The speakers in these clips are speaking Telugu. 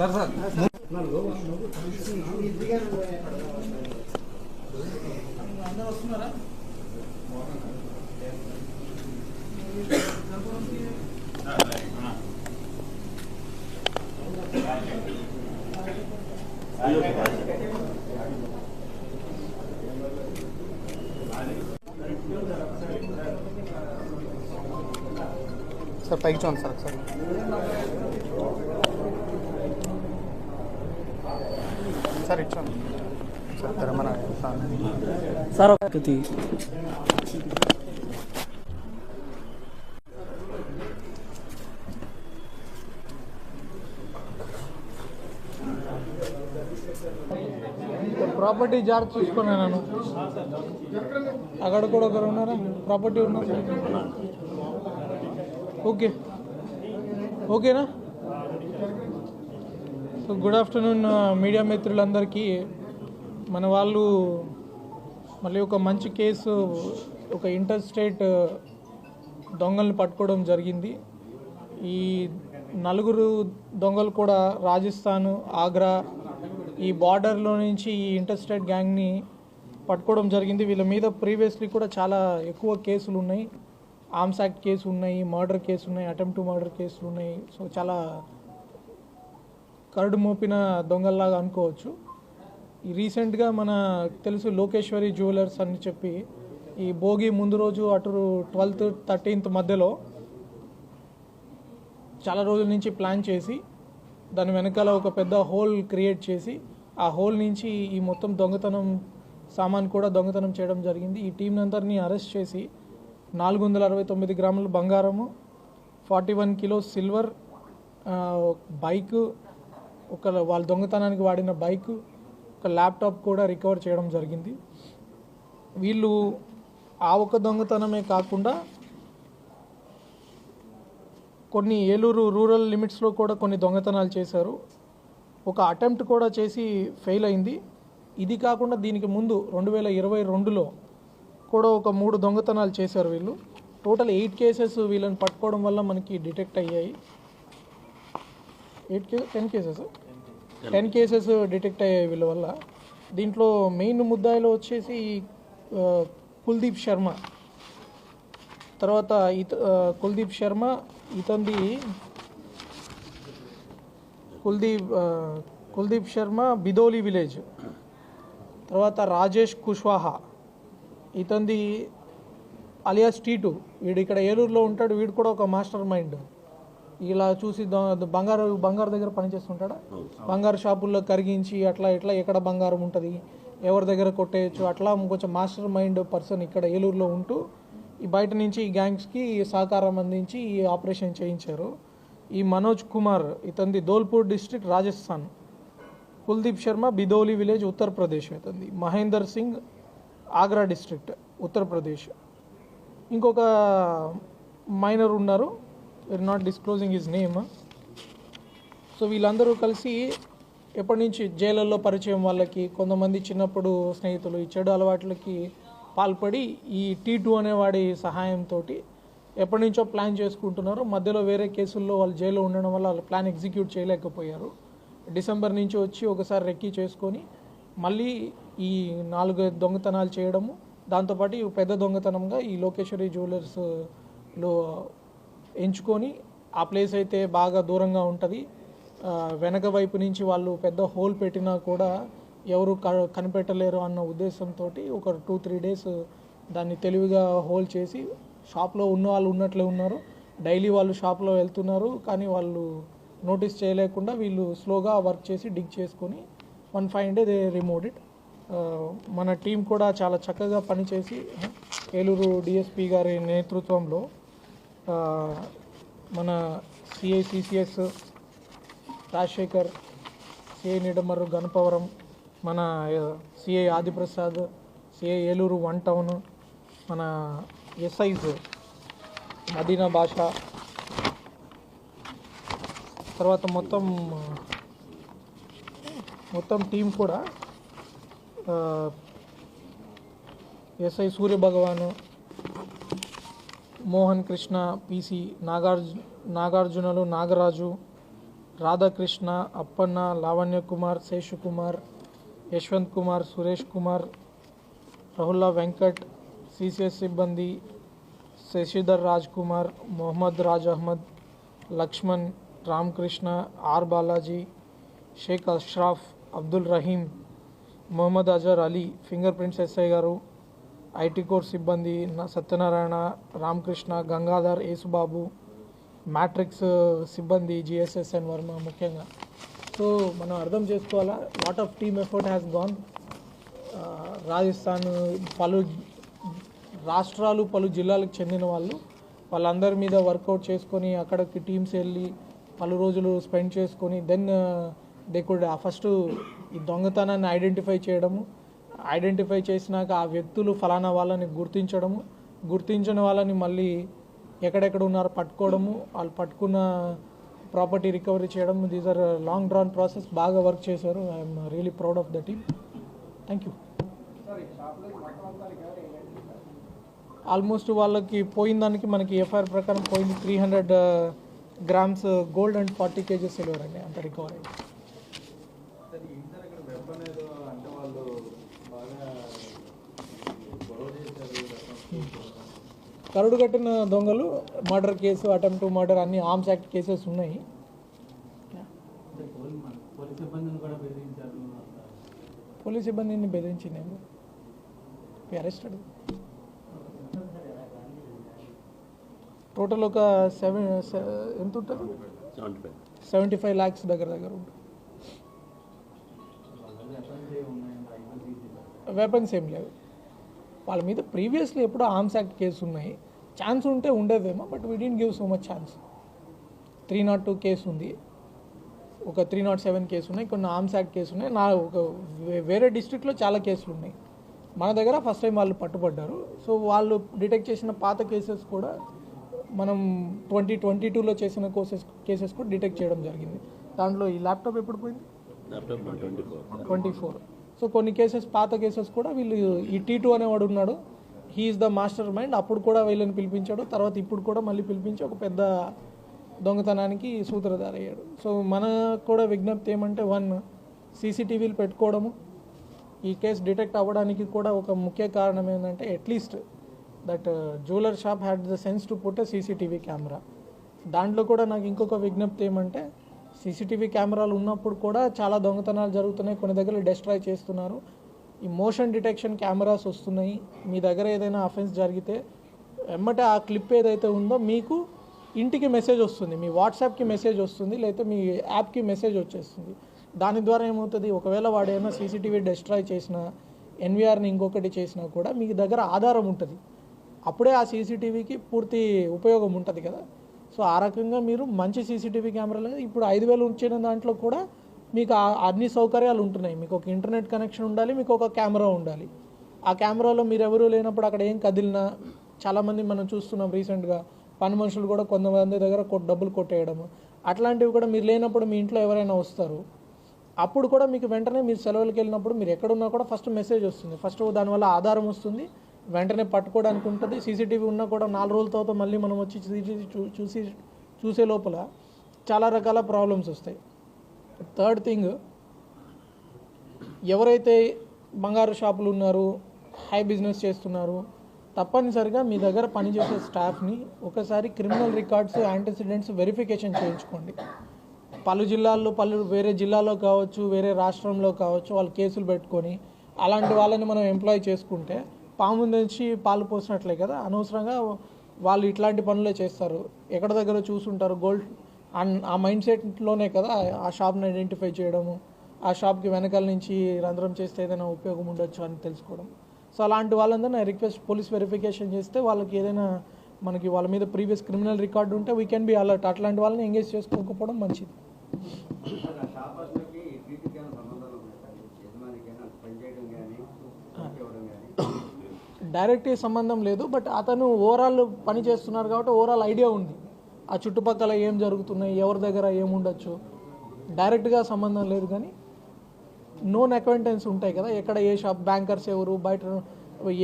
సార్ సార్ సార్ పైకి చూడండి సార్ ఒకసారి. సార్ ఇచ్చాను సార్ తెరమన సార్ ఒకటి ప్రాపర్టీ జాగ్రత్త చూసుకున్నా నేను అక్కడ కూడా ఒకరు ఉన్నారా? ప్రాపర్టీ ఉన్నారు ఓకే. ఓకేనా? సో గుడ్ ఆఫ్టర్నూన్ మీడియా మిత్రులందరికీ. మన వాళ్ళు మళ్ళీ ఒక మంచి కేసు ఒక ఇంటర్ స్టేట్ దొంగల్ని పట్టుకోవడం జరిగింది. ఈ నలుగురు దొంగలు కూడా రాజస్థాన్ ఆగ్రా ఈ బార్డర్లో నుంచి ఈ ఇంటర్ స్టేట్ గ్యాంగ్ని పట్టుకోవడం జరిగింది. వీళ్ళ మీద ప్రీవియస్లీ కూడా చాలా ఎక్కువ కేసులు ఉన్నాయి. ఆర్మ్స్ యాక్ట్ కేసు ఉన్నాయి మర్డర్ కేసు ఉన్నాయి అటెంప్ట్ మర్డర్ కేసులు ఉన్నాయి. సో చాలా కరడు మోపిన దొంగల్లాగా అనుకోవచ్చు. ఈ రీసెంట్గా మన తెలుసు లోకేశ్వరి జ్యువెలర్స్ అని చెప్పి ఈ భోగి ముందు రోజు అటు ట్వెల్త్ థర్టీన్త్ మధ్యలో చాలా రోజుల నుంచి ప్లాన్ చేసి దాని వెనకాల ఒక పెద్ద హోల్ క్రియేట్ చేసి ఆ హోల్ నుంచి ఈ మొత్తం దొంగతనం సామాన్ కూడా దొంగతనం చేయడం జరిగింది. ఈ టీం అందరినీ అరెస్ట్ చేసి నాలుగు వందల అరవై తొమ్మిది గ్రాముల బంగారము forty one kilo silver bike ఒక వాళ్ళ దొంగతనానికి వాడిన బైక్ ఒక ల్యాప్టాప్ కూడా రికవర్ చేయడం జరిగింది. వీళ్ళు ఆ ఒక దొంగతనమే కాకుండా కొన్ని ఏలూరు రూరల్ లిమిట్స్లో కూడా కొన్ని దొంగతనాలు చేశారు. ఒక అటెంప్ట్ కూడా చేసి ఫెయిల్ అయింది. ఇది కాకుండా దీనికి ముందు రెండు వేల ఇరవై రెండులో కూడా ఒక మూడు దొంగతనాలు చేశారు వీళ్ళు. టోటల్ ఎయిట్ కేసెస్ వీళ్ళని పట్టుకోవడం వల్ల మనకి డిటెక్ట్ అయ్యాయి. Eight cases ten cases ten cases detect అయ్యాయి వీళ్ళ వల్ల. దీంట్లో మెయిన్ ముద్దాయిలో వచ్చేసి కుల్దీప్ శర్మ. తర్వాత ఇత కుల్దీప్ శర్మ ఇతంది కుల్దీప్ కుల్దీప్ శర్మ బిదోలి విలేజ్. తర్వాత రాజేష్ కుష్వాహా. ఇతంది అలియాస్ టీటు వీడు ఇక్కడ ఏలూరులో ఉంటాడు వీడు కూడా ఒక మాస్టర్ మైండ్. ఇలా చూసి బంగారు బంగారు దగ్గర పనిచేస్తుంటాడా బంగారు షాపుల్లో కరిగించి అట్లా ఇట్లా ఎక్కడ బంగారం ఉంటుంది? ఎవరి దగ్గర కొట్టేయచ్చు? అట్లా కొంచెం మాస్టర్ మైండ్ పర్సన్ ఇక్కడ ఏలూరులో ఉంటూ ఈ బయట నుంచి ఈ గ్యాంగ్స్కి సహకారం అందించి ఈ ఆపరేషన్ చేయించారు. ఈ మనోజ్ కుమార్ ఇతంది ధోల్పూర్ డిస్ట్రిక్ట్ రాజస్థాన్. కుల్దీప్ శర్మ బిదోలి విలేజ్ ఉత్తరప్రదేశ్ ఇతంది. మహేందర్ సింగ్ ఆగ్రా డిస్ట్రిక్ట్ ఉత్తరప్రదేశ్. ఇంకొక మైనర్ ఉన్నారు. We are not disclosing his name so వీళ్ళందరూ కలిసి ఎప్పటి నుంచి జైలల్లో పరిచయం వాళ్ళకి కొంతమంది చిన్నప్పుడు స్నేహితులు ఈ చెడు అలవాట్లకి పాల్పడి ఈ టీ టూ అనేవాడి సహాయంతో ఎప్పటి నుంచో ప్లాన్ చేసుకుంటున్నారు. మధ్యలో వేరే కేసుల్లో వాళ్ళు జైల్లో ఉండడం వల్ల వాళ్ళు ప్లాన్ ఎగ్జిక్యూట్ చేయలేకపోయారు. డిసెంబర్ నుంచి వచ్చి ఒకసారి రెక్కీ చేసుకొని మళ్ళీ ఈ నాలుగు దొంగతనాలు చేయడము దాంతోపాటు పెద్ద దొంగతనంగా ఈ లోకేశ్వరి జ్యువెలర్స్లో ఎంచుకొని ఆ ప్లేస్ అయితే బాగా దూరంగా ఉంటుంది. వెనక వైపు నుంచి వాళ్ళు పెద్ద హోల్ పెట్టినా కూడా ఎవరు క- కనిపెట్టలేరు అన్న ఉద్దేశంతో ఒక టూ త్రీ డేస్ దాన్ని తెలివిగా హోల్ చేసి షాప్లో ఉన్న వాళ్ళు ఉన్నట్లే ఉన్నారు. డైలీ వాళ్ళు షాప్లో వెళ్తున్నారు కానీ వాళ్ళు నోటీస్ చేయలేకుండా వీళ్ళు స్లోగా వర్క్ చేసి డిగ్ చేసుకొని one five day they remove it. మన టీం కూడా చాలా చక్కగా పనిచేసి ఏలూరు డిఎస్పి గారి నేతృత్వంలో మన CI CCS Rajasekhar CI Nidamarru Ganapavaram మన CI Adiprasad CI Eluru one town మన ఎస్ఐస్ మదీనా భాష. తర్వాత మొత్తం మొత్తం టీం కూడా ఎస్ఐ సూర్య భగవాను మోహన్ కృష్ణ పిసి నాగార్జు నాగార్జునలు నాగరాజు రాధాకృష్ణ అప్పన్న లావణ్య కుమార్ శేషు కుమార్ యశ్వంత్ కుమార్ సురేష్ కుమార్ రహుల్లా వెంకట్ సిసిఎస్ సిబ్బంది Sasidhar Raj Kumar Mohammed Raj Ahmed Lakshman Ramakrishna R Balaji Sheikh Ashraf Abdul Raheem Mohammed Azhar Ali fingerprints SI గారు ఐటీ కోర్ సిబ్బంది సత్యనారాయణ రామకృష్ణ గంగాధర్ యేసుబాబు మ్యాట్రిక్స్ సిబ్బంది జిఎస్ఎస్ఎన్ వర్మ ముఖ్యంగా. సో మనం అర్థం చేసుకోవాలా what of team effort has gone Rajasthan పలు రాష్ట్రాలు పలు జిల్లాలకు చెందిన వాళ్ళు వాళ్ళందరి మీద వర్కౌట్ చేసుకొని అక్కడికి టీమ్స్ వెళ్ళి పలు రోజులు స్పెండ్ చేసుకొని దెన్ దే కుడ్ ఫస్ట్ ఈ దొంగతనాన్ని ఐడెంటిఫై చేయడము ఐడెంటిఫై చేసినాక ఆ వ్యక్తులు ఫలానా వాళ్ళని గుర్తించడము గుర్తించిన వాళ్ళని మళ్ళీ ఎక్కడెక్కడ ఉన్నారో పట్టుకోవడము వాళ్ళు పట్టుకున్న ప్రాపర్టీ రికవరీ చేయడం these are long drawn process బాగా వర్క్ చేశారు. I'm really proud of the team thank you almost వాళ్ళకి పోయిన దానికి మనకి ఎఫ్ఐఆర్ ప్రకారం పోయింది three hundred grams gold and forty kgs silver అండి అంత రికవర్ అయింది కరుడు కట్టిన దొంగలు మర్డర్ కేసు అటెంప్ట్ మర్డర్ అన్ని ఆర్మ్స్ యాక్ట్ కేసెస్ ఉన్నాయి. పోలీస్ సిబ్బందిని బెదిరించింది అరెస్టెడ్ టోటల్ ఒక సెవెన్ ఎంత ఉంటుంది? సెవెంటీ ఫైవ్ ల్యాక్స్ దగ్గర దగ్గర ఉంటుంది. వెపన్స్ ఏం లేవు. వాళ్ళ మీద ప్రీవియస్లీ ఎప్పుడో ఆర్మ్స్ యాక్ట్ కేసు ఉన్నాయి. ఛాన్స్ ఉంటే ఉండేదేమో but we didn't give so much chance three not two case ఉంది. ఒక త్రీ నాట్ సెవెన్ కేసు ఉన్నాయి కొన్ని ఆర్మ్స్ యాక్ట్ కేసు ఉన్నాయి. నా ఒక వేరే డిస్ట్రిక్ట్లో చాలా కేసులు ఉన్నాయి. మన దగ్గర ఫస్ట్ టైం వాళ్ళు పట్టుబడ్డారు. సో వాళ్ళు డిటెక్ట్ చేసిన పాత కేసెస్ కూడా మనం ట్వంటీ ట్వంటీ టూలో చేసిన కోసెస్ కేసెస్ కూడా డిటెక్ట్ చేయడం జరిగింది. దాంట్లో ఈ ల్యాప్టాప్ ఎప్పుడు పోయింది? ట్వంటీ ఫోర్ సో కొన్ని కేసెస్ పాత కేసెస్ కూడా వీళ్ళు ఈ టీ టూ అనేవాడు ఉన్నాడు. హీఈస్ ద మాస్టర్ మైండ్ అప్పుడు కూడా వీళ్ళని పిలిపించాడు. తర్వాత ఇప్పుడు కూడా మళ్ళీ పిలిపించి ఒక పెద్ద దొంగతనానికి సూత్రధార అయ్యాడు సో మన కూడా విజ్ఞప్తి ఏమంటే వన్ సీసీటీవీలు పెట్టుకోవడము. ఈ కేసు డిటెక్ట్ అవ్వడానికి కూడా ఒక ముఖ్య కారణం ఏంటంటే at least that jeweller shop had the sense to put CCTV camera. దాంట్లో కూడా నాకు ఇంకొక విజ్ఞప్తి ఏమంటే సీసీటీవీ కెమెరాలు ఉన్నప్పుడు కూడా చాలా దొంగతనాలు జరుగుతున్నాయి. కొన్ని దగ్గర డెస్ట్రాయ్ చేస్తున్నారు. ఈ మోషన్ డిటెక్షన్ కెమెరాస్ వస్తున్నాయి. మీ దగ్గర ఏదైనా అఫెన్స్ జరిగితే వెంబట ఆ క్లిప్ ఏదైతే ఉందో మీకు ఇంటికి మెసేజ్ వస్తుంది. మీ వాట్సాప్కి మెసేజ్ వస్తుంది. లేకపోతే మీ యాప్కి మెసేజ్ వచ్చేస్తుంది. దాని ద్వారా ఏమవుతుంది? ఒకవేళ వాడు ఏమైనా సీసీటీవీ డెస్ట్రాయ్ చేసినా ఎన్విఆర్ని ఇంకొకటి చేసినా కూడా మీ దగ్గర ఆధారం ఉంటుంది. అప్పుడే ఆ సీసీటీవీకి పూర్తి ఉపయోగం ఉంటుంది కదా. సో ఆ రకంగా మీరు మంచి సీసీటీవీ కెమెరాలు ఇప్పుడు ఐదు వేలు ఉంచిన దాంట్లో కూడా మీకు ఆ- అన్ని సౌకర్యాలు ఉంటున్నాయి. మీకు ఒక ఇంటర్నెట్ కనెక్షన్ ఉండాలి మీకు ఒక కెమెరా ఉండాలి. ఆ కెమెరాలో మీరు ఎవరు లేనప్పుడు అక్కడ ఏం కదిలినా చాలామంది మనం చూస్తున్నాం రీసెంట్గా పని మనుషులు కూడా కొంతమంది దగ్గర డబ్బులు కొట్టేయడము. అట్లాంటివి కూడా మీరు లేనప్పుడు మీ ఇంట్లో ఎవరైనా వస్తారు. అప్పుడు కూడా మీకు వెంటనే మీరు సెలవులకు వెళ్ళినప్పుడు మీరు ఎక్కడున్నా కూడా ఫస్ట్ మెసేజ్ వస్తుంది. ఫస్ట్ దానివల్ల ఆధారం వస్తుంది. వెంటనే పట్టుకోవడానికి ఉంటుంది. సీసీటీవీ ఉన్నా కూడా నాలుగు రోజుల తర్వాత మళ్ళీ మనం వచ్చి CCTV చూ- చూసి చూసే లోపల చాలా రకాల ప్రాబ్లమ్స్ వస్తాయి. థర్డ్ థింగ్ ఎవరైతే బంగారు షాపులు ఉన్నారు హై బిజినెస్ చేస్తున్నారు తప్పనిసరిగా మీ దగ్గర పనిచేసే స్టాఫ్ని ఒకసారి క్రిమినల్ రికార్డ్స్ యాంటిసిడెంట్స్ వెరిఫికేషన్ చేయించుకోండి. పలు జిల్లాల్లో పలు వేరే జిల్లాలో కావచ్చు వేరే రాష్ట్రంలో కావచ్చు వాళ్ళు కేసులు పెట్టుకొని అలాంటి వాళ్ళని మనం ఎంప్లాయ్ చేసుకుంటే పాము నుంచి పాలు పోసినట్లే కదా? అనవసరంగా వాళ్ళు ఇట్లాంటి పనులే చేస్తారు. ఎక్కడ దగ్గర చూసుంటారు? గోల్డ్ అండ్ ఆ మైండ్ సెట్లోనే కదా ఆ షాప్ని ఐడెంటిఫై చేయడము ఆ షాప్కి వెనకాల నుంచి రంధ్రం చేస్తే ఏదైనా ఉపయోగం ఉండొచ్చు అని తెలుసుకోవడం. సో అలాంటి వాళ్ళందరూ నా రిక్వెస్ట్ పోలీస్ వెరిఫికేషన్ చేస్తే వాళ్ళకి ఏదైనా మనకి వాళ్ళ మీద ప్రీవియస్ క్రిమినల్ రికార్డు ఉంటే వీ కెన్ బి అలర్ట్ అట్లాంటి వాళ్ళని ఎంగేజ్ చేసుకోకపోవడం మంచిది షాపర్స్కి టీటీకి ఏమైనా సంబంధాలు ఉన్నాయి సార్ యజమానికైనా పనిచేయడం కానీ ఇవ్వడం కానీ డైరెక్ట్ సంబంధం లేదు బట్ అతను ఓవరాల్ పని చేస్తున్నారు కాబట్టి ఓవరాల్ ఐడియా ఉంది. ఆ చుట్టుపక్కల ఏం జరుగుతున్నాయి ఎవరి దగ్గర ఏముండొచ్చు డైరెక్ట్గా సంబంధం లేదు కానీ నోన్ అక్వైంటెన్స్ ఉంటాయి కదా ఎక్కడ ఏ షాప్ బ్యాంకర్స్ ఎవరు బయట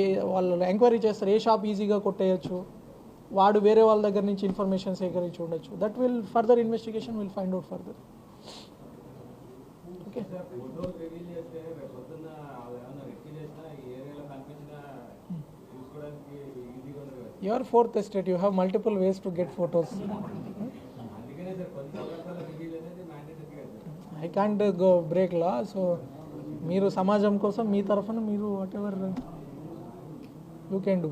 ఏ వాళ్ళు ఎంక్వైరీ చేస్తారు ఏ షాప్ ఈజీగా కొట్టేయచ్చు వాడు వేరే వాళ్ళ దగ్గర నుంచి ఇన్ఫర్మేషన్ సేకరించి ఉండొచ్చు. That will further investigation will find out further okay fourth estate you have multiple ways to get photos I can't go break law so మీరు సమాజం కోసం మీ తరఫున మీరు whatever you can do